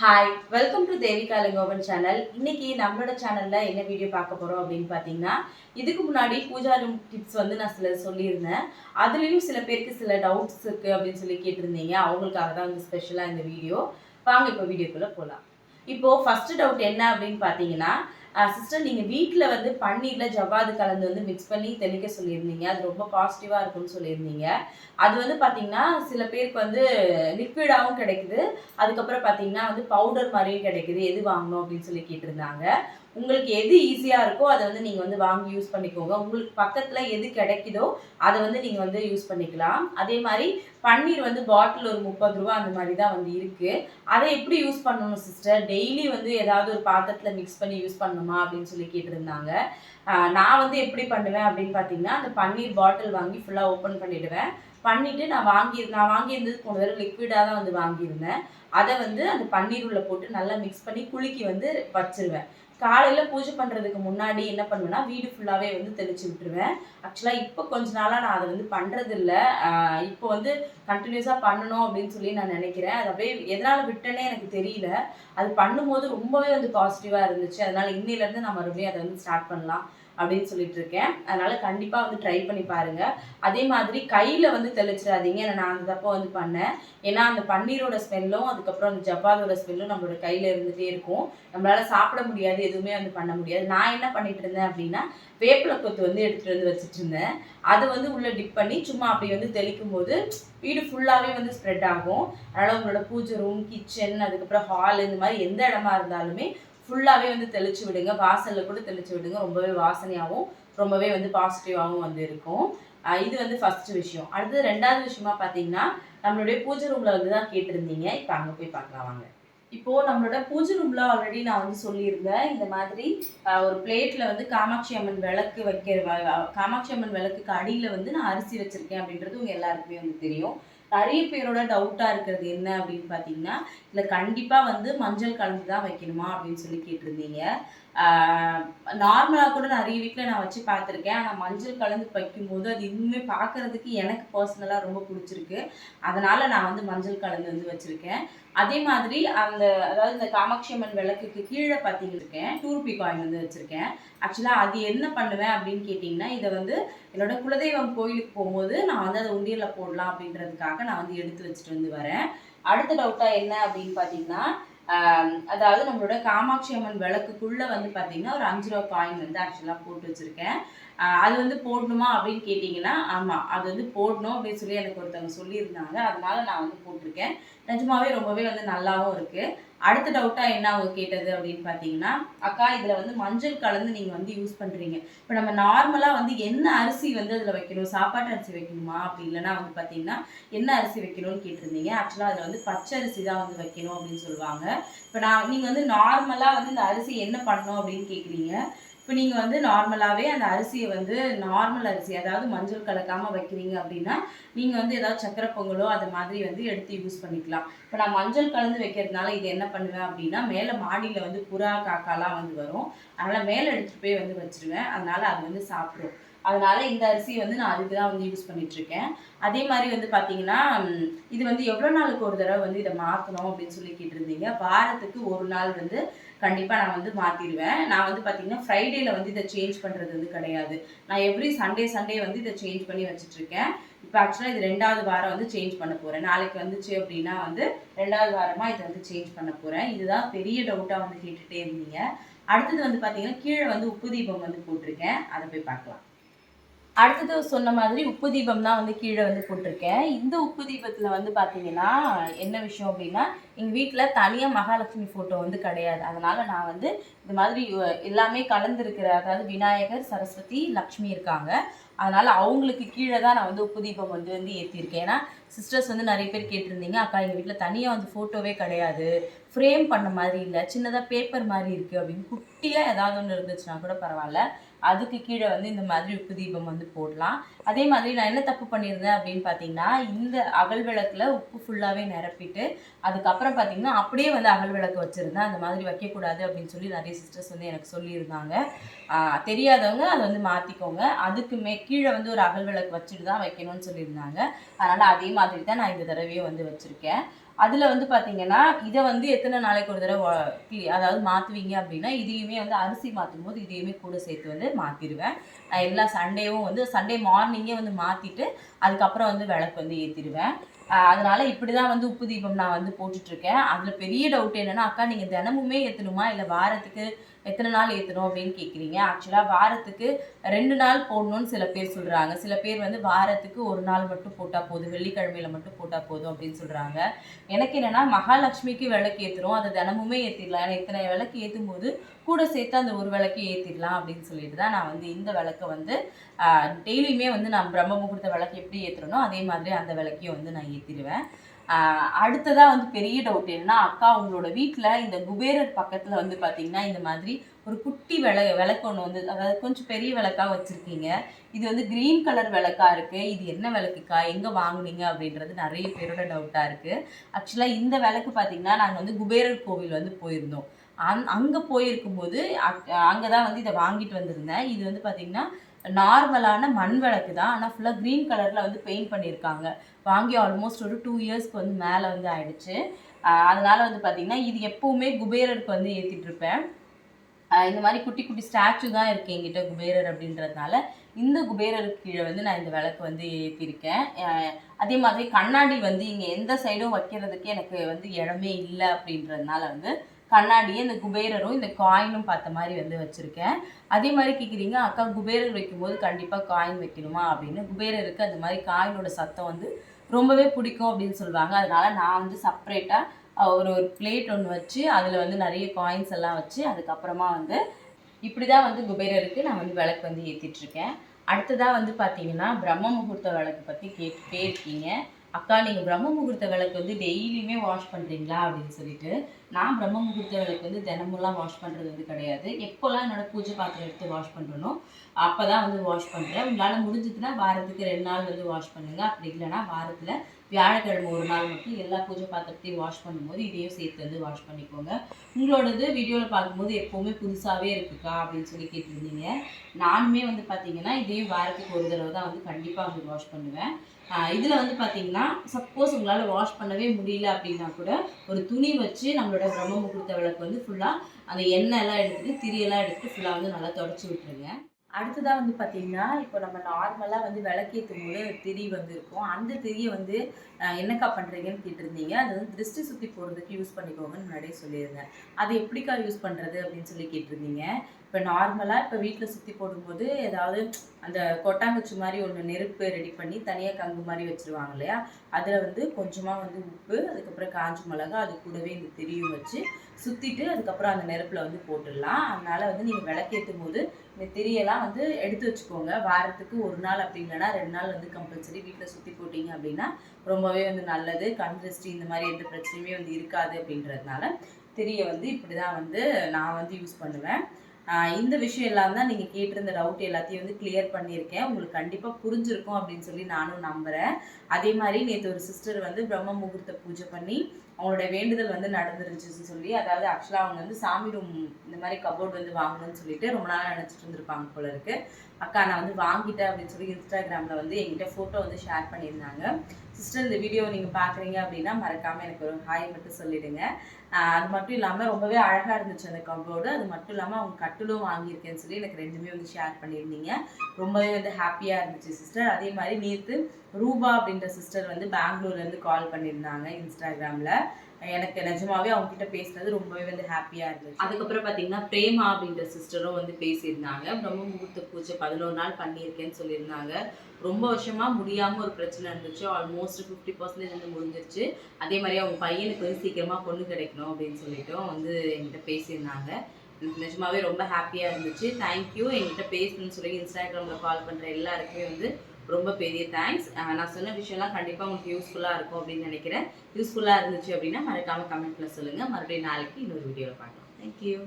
Hi welcome to Devika Elangovan channel இன்னைக்கு நம்மளோட சேனல்ல என்ன வீடியோ பார்க்க போறோம் அப்படின்னு பார்த்தீங்கன்னா இதுக்கு முன்னாடி பூஜா ரூம் டிப்ஸ் வந்து நான் சில சொல்லியிருந்தேன். அதுலேயும் சில பேருக்கு சில டவுட்ஸ் இருக்கு அப்படின்னு சொல்லி கேட்டிருந்தீங்க. அவங்களுக்காக தான் வந்து ஸ்பெஷலாக இந்த வீடியோ வாங்க இப்போ வீடியோக்குள்ள போகலாம் இப்போ ஃபர்ஸ்ட் டவுட் என்ன அப்படின்னு பார்த்தீங்கன்னா சிஸ்டர் நீங்கள் வீட்டில் வந்து பன்னீரில் ஜவ்வாது கலந்து வந்து மிக்ஸ் பண்ணி தெளிக்க சொல்லியிருந்தீங்க. அது ரொம்ப பாசிட்டிவாக இருக்கும்னு சொல்லியிருந்தீங்க. அது வந்து பார்த்தீங்கன்னா சில பேருக்கு வந்து லிக்விடாகவும் கிடைக்குது. அதுக்கப்புறம் பார்த்தீங்கன்னா வந்து பவுடர் மாதிரியும் கிடைக்குது. எது வாங்கணும் அப்படின்னு சொல்லி கேட்டிருந்தாங்க. உங்களுக்கு எது ஈஸியாக இருக்கோ அதை வந்து நீங்கள் வந்து வாங்கி யூஸ் பண்ணிக்கோங்க. உங்களுக்கு பக்கத்தில் எது கிடைக்குதோ அதை வந்து நீங்கள் வந்து யூஸ் பண்ணிக்கலாம். அதே மாதிரி பன்னீர் வந்து பாட்டில் ஒரு முப்பது ரூபா அந்த மாதிரி தான் வந்து இருக்குது அதை எப்படி யூஸ் பண்ணணும் சிஸ்டர் டெய்லி வந்து ஏதாவது ஒரு பாத்திரத்தில் மிக்ஸ் பண்ணி யூஸ் பண்ணணுமா அப்படின்னு சொல்லி கேட்டிருந்தாங்க. நான் வந்து எப்படி பண்ணுவேன் அப்படின்னு பார்த்தீங்கன்னா அந்த பன்னீர் பாட்டில் வாங்கி ஃபுல்லாக ஓப்பன் பண்ணிவிடுவேன் பண்ணிவிட்டு நான் வாங்கி நான் வாங்கியிருந்தது போன தடவை லிக்விடாக தான் வந்து வாங்கியிருந்தேன். அதை வந்து அந்த பன்னீர் உள்ள போட்டு நல்லா மிக்ஸ் பண்ணி குலுக்கி வந்து வச்சிருவேன். காலையில் பூஜை பண்ணுறதுக்கு முன்னாடி என்ன பண்ணுவேன்னா வீடு ஃபுல்லாகவே வந்து தெளிச்சு விட்டுருவேன். ஆக்சுவலாக இப்போ கொஞ்ச நாளாக நான் அதை வந்து பண்ணுறதில்ல இப்போ வந்து கண்டினியூஸாக பண்ணணும் அப்படின்னு சொல்லி நான் நினைக்கிறேன். அது அப்படியே எதனால் விட்டேனே எனக்கு தெரியல. அது பண்ணும்போது ரொம்பவே வந்து பாசிட்டிவாக இருந்துச்சு. அதனால் இன்னிலேருந்து நான் மறுபடியும் அதை வந்து ஸ்டார்ட் பண்ணலாம். அப்படின்னு சொல்லிட்டு இருக்கேன் அதனால கண்டிப்பாக வந்து ட்ரை பண்ணி பாருங்க. அதே மாதிரி கையில் வந்து தெளிச்சிடாதீங்க. ஏன்னா நான் அந்த தப்பை வந்து பண்ணேன். ஏன்னா அந்த பன்னீரோட ஸ்மெல்லும் அதுக்கப்புறம் அந்த ஜவ்வாதோட ஸ்மெல்லும் நம்மளோட கையில் இருந்துகிட்டே இருக்கும். நம்மளால சாப்பிட முடியாது. எதுவுமே வந்து பண்ண முடியாது. நான் என்ன பண்ணிட்டு இருந்தேன் அப்படின்னா வேப்பிலை கொத்து வந்து எடுத்துட்டு வந்து வச்சுட்டு இருந்தேன். அதை வந்து உள்ள டிப் பண்ணி சும்மா அப்படி வந்து தெளிக்கும் போது வீடு ஃபுல்லாகவே வந்து ஸ்ப்ரெட் ஆகும். அதனால உங்களோட பூஜை ரூம் கிச்சன் அதுக்கப்புறம் ஹால் இந்த மாதிரி எந்த இடமா இருந்தாலுமே ஃபுல்லாகவே வந்து தெளிச்சு விடுங்க. வாசலில் கூட தெளிச்சு விடுங்க. ரொம்பவே வாசனையாகவும் ரொம்பவே வந்து பாசிட்டிவாகவும் வந்து இருக்கும். இது வந்து ஃபர்ஸ்ட் விஷயம். அடுத்தது ரெண்டாவது விஷயமா பார்த்தீங்கன்னா நம்மளுடைய பூஜை ரூமில் வந்து தான் கேட்டிருந்தீங்க. இப்போ அங்கே போய் பார்க்கலாம் வாங்க. இப்போது நம்மளோட பூஜை ரூமில் ஆல்ரெடி நான் வந்து சொல்லியிருந்தேன். இந்த மாதிரி ஒரு பிளேட்டில் வந்து காமாட்சி அம்மன் விளக்கு வைக்கிற காமாட்சி அம்மன் விளக்குக்கு அடியில் வந்து நான் அரிசி வச்சுருக்கேன் அப்படின்றது உங்கள் எல்லாருக்குமே வந்து தெரியும். நிறைய பேரோட டவுட்டாக இருக்கிறது என்ன அப்படின்னு பார்த்தீங்கன்னா இல்லை கண்டிப்பாக வந்து மஞ்சள் கலந்து தான் வைக்கணுமா அப்படின்னு சொல்லி கேட்டிருந்தீங்க. நார்மலாக கூட நிறைய வீட்டில் நான் வச்சு பார்த்துருக்கேன். ஆனால் மஞ்சள் கலந்து வைக்கும்போது அது இன்னுமே பார்க்கறதுக்கு எனக்கு பர்சனலாக ரொம்ப பிடிச்சிருக்கு. அதனால் நான் வந்து மஞ்சள் கலந்து வந்து வச்சுருக்கேன். அதே மாதிரி அந்த அதாவது இந்த காமாட்சி அம்மன் விளக்குக்கு கீழே பார்த்தீங்க இருக்கேன் காயின் வந்து வச்சுருக்கேன். ஆக்சுவலாக அது என்ன பண்ணுவேன் அப்படின்னு கேட்டிங்கன்னா இதை வந்து என்னோட குலதெய்வம் கோயிலுக்கு போகும்போது நான் வந்து அதை உண்டியலில் போடலாம் அப்படின்றதுக்காக நான் வந்து எடுத்து வச்சுட்டு வந்து வரேன். அடுத்த டவுட்டாக என்ன அப்படின்னு பார்த்தீங்கன்னா அதாவது நம்மளோட காமாட்சி அம்மன் விளக்குக்குள்ள வந்து பார்த்தீங்கன்னா ஒரு அஞ்சு ரூபா காயின் வந்து ஆக்சுவலாக போட்டு வச்சுருக்கேன். அது வந்து போடணுமா அப்படின்னு கேட்டிங்கன்னா ஆமாம் அது வந்து போடணும் அப்படின்னு சொல்லி எனக்கு ஒருத்தவங்க சொல்லியிருந்தாங்க. அதனால நான் வந்து போட்டிருக்கேன். நிஜமாவே ரொம்பவே வந்து நல்லாவும் இருக்குது அடுத்த டவுட்டாக என்ன அவங்க கேட்டது அப்படின்னு பார்த்தீங்கன்னா அக்கா இதில் வந்து மஞ்சள் கலந்து நீங்கள் வந்து யூஸ் பண்ணுறீங்க இப்போ நம்ம நார்மலாக வந்து என்ன அரிசி வந்து அதில் வைக்கணும்? சாப்பாட்டு அரிசி வைக்கணுமா? அப்படி இல்லைன்னா வந்து பார்த்தீங்கன்னா என்ன அரிசி வைக்கணும்னு கேட்டிருந்தீங்க. ஆக்சுவலாக அதில் வந்து பச்சை அரிசி தான் வந்து வைக்கணும் அப்படின்னு சொல்லுவாங்க. இப்போ நான் நீங்கள் வந்து நார்மலாக வந்து இந்த அரிசி என்ன பண்ணணும் அப்படின்னு கேட்குறீங்க இப்போ நீங்கள் வந்து நார்மலாகவே அந்த அரிசியை வந்து நார்மல் அரிசி அதாவது மஞ்சள் கலக்காமல் வைக்கிறீங்க அப்படின்னா நீங்கள் வந்து ஏதாவது சக்கரை பொங்கலோ அது மாதிரி வந்து எடுத்து யூஸ் பண்ணிக்கலாம். இப்போ நான் மஞ்சள் கலந்து வைக்கிறதுனால இது என்ன பண்ணுவேன் அப்படின்னா மேலே மாடியில் வந்து புறா காக்காலாம் வந்து வரும். அதனால் மேலே எடுத்துகிட்டு போய் வந்து வச்சுருவேன். அதனால் அது வந்து சாப்பிடும். அதனால இந்த அரிசியை வந்து நான் அதுக்கு தான் வந்து யூஸ் பண்ணிட்டு இருக்கேன் அதே மாதிரி வந்து பார்த்தீங்கன்னா இது வந்து எவ்வளோ நாளுக்கு ஒரு தடவை வந்து இதை மாற்றணும் அப்படின்னு சொல்லி கேட்டிருந்தீங்க. வாரத்துக்கு ஒரு நாள் வந்து கண்டிப்பாக நான் வந்து மாற்றிடுவேன் நான் வந்து பார்த்தீங்கன்னா ஃப்ரைடேல வந்து இதை சேஞ்ச் பண்ணுறது வந்து கிடையாது. நான் எவ்ரி சண்டே சண்டே வந்து இதை சேஞ்ச் பண்ணி வச்சுட்டு இருக்கேன் இப்போ ஆக்சுவலாக இது ரெண்டாவது வாரம் வந்து சேஞ்ச் பண்ண போகிறேன் நாளைக்கு வந்துச்சு அப்படின்னா வந்து ரெண்டாவது வாரமாக இதை வந்து சேஞ்ச் பண்ண போகிறேன் இதுதான் பெரிய டவுட்டாக வந்து கேட்டுகிட்டே இருந்தீங்க. அடுத்தது வந்து பார்த்தீங்கன்னா கீழே வந்து உப்பு தீபம் வந்து போட்டிருக்கேன். அதை போய் பார்க்கலாம். அடுத்தது சொன்ன மாதிரி உப்பு தீபம் தான் வந்து கீழே வந்து போட்டிருக்கேன். இந்த உப்பு தீபத்தில் வந்து பார்த்தீங்கன்னா என்ன விஷயம் அப்படின்னா எங்கள் வீட்டில் தனியாக மகாலட்சுமி ஃபோட்டோ வந்து கிடையாது. அதனால் நான் வந்து இந்த மாதிரி எல்லாமே கலந்துருக்கிற அதாவது விநாயகர் சரஸ்வதி லக்ஷ்மி இருக்காங்க. அதனால் அவங்களுக்கு கீழே தான் நான் வந்து உப்பு தீபம் வந்து வந்து ஏற்றிருக்கேன் ஏன்னா சிஸ்டர்ஸ் வந்து நிறைய பேர் கேட்டிருந்தீங்க அக்கா எங்கள் வீட்டில் தனியாக வந்து ஃபோட்டோவே கிடையாது. ஃப்ரேம் பண்ண மாதிரி இல்லை. சின்னதாக பேப்பர் மாதிரி இருக்குது அப்படின்னு குட்டியாக ஏதாவது ஒன்று இருந்துச்சுன்னா கூட பரவாயில்ல. அதுக்கு கீழே வந்து இந்த மாதிரி உப்பு தீபம் வந்து போடலாம். அதே மாதிரி நான் என்ன தப்பு பண்ணியிருந்தேன் அப்படின்னு பார்த்தீங்கன்னா இந்த அகல் விளக்கில் உப்பு ஃபுல்லாகவே நிரப்பிட்டு அதுக்கப்புறம் பார்த்தீங்கன்னா அப்படியே வந்து அகல் விளக்கு வச்சுருந்தேன். அந்த மாதிரி வைக்கக்கூடாது அப்படின்னு சொல்லி நிறைய சிஸ்டர்ஸ் வந்து எனக்கு சொல்லியிருந்தாங்க. தெரியாதவங்க அதை வந்து மாற்றிக்கோங்க அதுக்கு மே கீழே வந்து ஒரு அகல் விளக்கு வச்சுட்டு தான் வைக்கணும்னு சொல்லியிருந்தாங்க. அதனால் அதே மாதிரி தான் நான் இந்த தடவையும் வந்து வச்சுருக்கேன். அதில் வந்து பார்த்தீங்கன்னா இதை வந்து எத்தனை நாளைக்கு ஒரு தடவை அதாவது மாற்றுவீங்க அப்படின்னா இதையுமே வந்து அரிசி மாற்றும் போது இதையுமே கூட சேர்த்து வந்து மாற்றிடுவேன் நான் எல்லா சண்டேவும் வந்து சண்டே மார்னிங்கே வந்து மாற்றிட்டு அதுக்கப்புறம் வந்து விளக்கு வந்து ஏற்றிடுவேன் அதனால இப்படி தான் வந்து உப்பு தீபம் நான் வந்து போட்டுட்ருக்கேன். அதில் பெரிய டவுட் என்னன்னா அக்கா நீங்கள் தினமுமே ஏற்றணுமா இல்லை வாரத்துக்கு எத்தனை நாள் ஏற்றணும் அப்படின்னு கேட்குறீங்க ஆக்சுவலாக வாரத்துக்கு ரெண்டு நாள் போடணும்னு சில பேர் சொல்கிறாங்க சில பேர் வந்து வாரத்துக்கு ஒரு நாள் மட்டும் போட்டால் போதும் வெள்ளிக்கிழமையில மட்டும் போட்டால் போதும் அப்படின்னு சொல்கிறாங்க எனக்கு என்னென்னா மகாலட்சுமிக்கு விளக்கு ஏற்றுறோம் அதை தினமுமே ஏற்றிடலாம் ஏன்னா இத்தனை விளக்கு ஏற்றும் போது கூட சேர்த்து அந்த ஒரு விளக்கு ஏற்றிடலாம் அப்படின்னு சொல்லிட்டு தான் நான் வந்து இந்த விளக்கை வந்து டெய்லியுமே வந்து நான் பிரம்ம முகூர்த்த விளக்கு எப்படி ஏற்றுறனோ அதே மாதிரி அந்த விளக்கையும் வந்து நான் ஏற்றிடுவேன் அடுத்ததாக வந்து பெரிய டவுட் என்னன்னா அக்கா உங்களோட வீட்டில் இந்த குபேரர் பக்கத்தில் வந்து பார்த்தீங்கன்னா இந்த மாதிரி ஒரு குட்டி விள விளக்கு ஒன்று வந்து அதாவது கொஞ்சம் பெரிய விளக்காக வச்சுருக்கீங்க. இது வந்து க்ரீன் கலர் விளக்கா இருக்குது இது என்ன விளக்குக்கா? எங்கே வாங்குனீங்க? அப்படின்றது நிறைய பேரோட டவுட்டாக இருக்குது ஆக்சுவலாக இந்த விளக்கு பார்த்தீங்கன்னா நாங்கள் வந்து குபேரர் கோவில் வந்து போயிருந்தோம். அங் அங்கே போயிருக்கும்போது அங்கே தான் வந்து இதை வாங்கிட்டு வந்திருந்தேன். இது வந்து பார்த்திங்கன்னா நார்மலான மண் விளக்கு தான். ஆனால் ஃபுல்லாக க்ரீன் கலரில் வந்து பெயிண்ட் பண்ணியிருக்காங்க வாங்கி ஆல்மோஸ்ட் ஒரு டூ இயர்ஸ்க்கு வந்து மேலே வந்து ஆயிடுச்சு. அதனால் வந்து பார்த்திங்கன்னா இது எப்போவுமே குபேரருக்கு வந்து ஏற்றிட்டு இருப்பேன். இந்த மாதிரி குட்டி குட்டி ஸ்டாச்சு தான் இருக்குது எங்கிட்ட குபேரர் அப்படின்றதுனால இந்த குபேரருக்கு கீழே வந்து நான் இந்த விளக்கு வந்து ஏற்றிருக்கேன் அதே மாதிரி கண்ணாடி வந்து இங்கே எந்த சைடும் வைக்கிறதுக்கு எனக்கு வந்து இடமே இல்லை அப்படின்றதுனால வந்து கண்ணாடியும் இந்த குபேரரும் இந்த காயினும் பார்த்த மாதிரி வந்து வச்சுருக்கேன். அதே மாதிரி கேட்குறீங்க அக்கா குபேரர் வைக்கும்போது கண்டிப்பாக காயின் வைக்கணுமா அப்படின்னு. குபேரருக்கு அந்த மாதிரி காயினோட சத்தம் வந்து ரொம்பவே பிடிக்கும் அப்படின்னு சொல்லுவாங்க. அதனால நான் வந்து செப்பரேட்டாக ஒரு ஒரு பிளேட் ஒன்று வச்சு அதில் வந்து நிறைய காயின்ஸ் எல்லாம் வச்சு அதுக்கப்புறமா வந்து இப்படி தான் வந்து குபேரருக்கு நான் வந்து விளக்கு வந்து ஏற்றிட்டுருக்கேன் அடுத்ததாக வந்து பார்த்தீங்கன்னா பிரம்ம முகூர்த்த விளக்கு பற்றி கேட்டுட்டே இருக்கீங்க அக்கா நீங்கள் பிரம்ம முகூர்த்த விளக்கு வந்து டெய்லியுமே வாஷ் பண்ணுறீங்களா அப்படின்னு சொல்லிட்டு நான் பிரம்ம முகூர்த்த விளக்கு வந்து தினமும்லாம் வாஷ் பண்ணுறது வந்து கிடையாது. எப்போல்லாம் என்னோட பூஜை பாத்திரம் எடுத்து வாஷ் பண்ணுறனோ அப்போ தான் வந்து வாஷ் பண்ணுறேன் உங்களால் முடிஞ்சதுன்னா வாரத்துக்கு ரெண்டு நாள் வந்து வாஷ் பண்ணுங்க. அப்படி இல்லைன்னா வாரத்தில் வியாழக்கிழமை ஒரு நாள் மட்டும் எல்லா பூஜை பாத்திரத்தையும் வாஷ் பண்ணும்போது இதையும் சேர்த்து வந்து வாஷ் பண்ணிக்கோங்க. உங்களோடது வீடியோவில் பார்க்கும்போது எப்போவுமே புதுசாகவே இருக்குக்கா அப்படின்னு சொல்லி கேட்டிருந்தீங்க. நானுமே வந்து பார்த்தீங்கன்னா இதையும் வாரத்துக்கு ஒரு தடவை தான் வந்து கண்டிப்பாக வந்து வாஷ் பண்ணுவேன். இதில் வந்து பார்த்தீங்கன்னா சப்போஸ் உங்களால் வாஷ் பண்ணவே முடியல அப்படின்னா கூட ஒரு துணி வச்சு நம்மளோட பிரம்ம முகூர்த்த விளக்கு வந்து ஃபுல்லாக அந்த எண்ணெய் எல்லாம் எடுத்துட்டு திரியெல்லாம் எடுத்துட்டு ஃபுல்லாக வந்து நல்லா தொடச்சி விட்டுருங்க. அடுத்ததாக வந்து பார்த்தீங்கன்னா இப்போ நம்ம நார்மலாக வந்து விளக்கேற்றும் போது திரி வந்து இருக்கும் அந்த திரியை வந்து என்னக்கா பண்ணுறீங்கன்னு கேட்டிருந்தீங்க. அது வந்து திருஷ்டி சுற்றி போடுறதுக்கு யூஸ் பண்ணிக்கோங்கன்னு முன்னாடியே சொல்லியிருந்தேன். அது எப்படிக்கா யூஸ் பண்ணுறது அப்படின்னு சொல்லி கேட்டிருந்தீங்க. இப்போ நார்மலாக இப்போ வீட்டில் சுற்றி போடும்போது ஏதாவது அந்த கொட்டாங்குச்சி மாதிரி ஒன்று நெருப்பு ரெடி பண்ணி தனியாக கங்கு மாதிரி வச்சுருவாங்க இல்லையா? அதில் வந்து கொஞ்சமாக வந்து உப்பு அதுக்கப்புறம் காஞ்ச மிளகா அது கூடவே இந்த திரியும் வச்சு சுற்றிட்டு அதுக்கப்புறம் அந்த நெருப்பில் வந்து போட்டுடலாம். அதனால் வந்து நீங்கள் விளக்கேற்றும் போது இந்த திரியெல்லாம் வந்து எடுத்து வச்சுக்கோங்க. வாரத்துக்கு ஒரு நாள் அப்படி இல்லைன்னா ரெண்டு நாள் வந்து கம்பல்சரி வீட்டில் சுற்றி போட்டிங்க அப்படின்னா ரொம்பவே வந்து நல்லது. கண் திருஷ்டி இந்த மாதிரி எந்த பிரச்சனையுமே வந்து இருக்காது அப்படின்றதுனால திரியை வந்து இப்படி தான் வந்து நான் வந்து யூஸ் பண்ணுவேன். இந்த விஷயம் எல்லாம் தான் நீங்கள் கேட்டிருந்த டவுட் எல்லாத்தையும் வந்து கிளியர் பண்ணியிருக்கேன். உங்களுக்கு கண்டிப்பாக புரிஞ்சிருக்கும் அப்படின்னு சொல்லி நானும் நம்புகிறேன் அதே மாதிரி நேற்று ஒரு சிஸ்டர் வந்து பிரம்ம முகூர்த்த பூஜை பண்ணி அவங்களோட வேண்டுதல் வந்து நடந்துருச்சுன்னு சொல்லி அதாவது ஆக்சுவலாக அவங்க வந்து சாமி ரூம் இந்த மாதிரி கபோர்டு வந்து வாங்கணும்னு சொல்லிட்டு ரொம்ப நாளாக நினச்சிட்டு இருந்திருப்பாங்க போல இருக்கு. அக்கா நான் வந்து வாங்கிட்டேன் அப்படின்னு சொல்லி இன்ஸ்டாகிராமில் வந்து என்கிட்ட ஃபோட்டோ வந்து ஷேர் பண்ணியிருந்தாங்க. சிஸ்டர் இந்த வீடியோ நீங்கள் பார்க்குறீங்க அப்படின்னா மறக்காமல் எனக்கு ஒரு ஹாய் மட்டும் சொல்லிடுங்க. அது மட்டும் இல்லாமல் ரொம்பவே அழகாக இருந்துச்சு அந்த கபோர்டு அது மட்டும் இல்லாமல் அவங்க கட்டிலும் வாங்கியிருக்கேன்னு சொல்லி எனக்கு ரெண்டுமே வந்து ஷேர் பண்ணியிருந்தீங்க. ரொம்பவே வந்து ஹாப்பியாக இருந்துச்சு சிஸ்டர் அதே மாதிரி நேற்று ரூபா அப்படின்ற சிஸ்டர் வந்து பெங்களூர்லேருந்து கால் பண்ணியிருந்தாங்க இன்ஸ்டாகிராமில் எனக்கு நிஜமாவே அவங்க கிட்ட பேசுனது ரொம்பவே வந்து ஹாப்பியாக இருந்துச்சு. அதுக்கப்புறம் பாத்தீங்கன்னா பிரேமா அப்படின்ற சிஸ்டரும் வந்து பேசியிருந்தாங்க. ரொம்ப முகூர்த்த பூஜை பதினோரு நாள் பண்ணியிருக்கேன்னு சொல்லியிருந்தாங்க. ரொம்ப வருஷமா முடியாமல் ஒரு பிரச்சனை இருந்துச்சு. ஆல்மோஸ்ட் ஃபிஃப்டி பர்சன்டேஜ் வந்து முடிஞ்சிருச்சு. அதே மாதிரி அவங்க பையனுக்கு வந்து சீக்கிரமாக பொண்ணு கிடைக்கணும் அப்படின்னு சொல்லிட்டும் வந்து என்கிட்ட பேசியிருந்தாங்க. எனக்கு நிஜமாவே ரொம்ப ஹாப்பியாக இருந்துச்சு. தேங்க்யூ என்கிட்ட பேசணும்னு சொல்லி இன்ஸ்டாகிராமில் கால் பண்ணுற எல்லாருக்குமே வந்து ரொம்ப பெரிய தேங்க்ஸ் நான் சொன்ன விஷயம்லாம் கண்டிப்பாக உங்களுக்கு யூஸ்ஃபுல்லாக இருக்கும் அப்படின்னு நினைக்கிறேன். யூஸ்ஃபுல்லாக இருந்துச்சு அப்படின்னா மறக்காமல் கமெண்ட்டில் சொல்லுங்கள் மறுபடியும் நாளைக்கு இன்னொரு வீடியோவில் பார்க்கலாம். தேங்க்யூ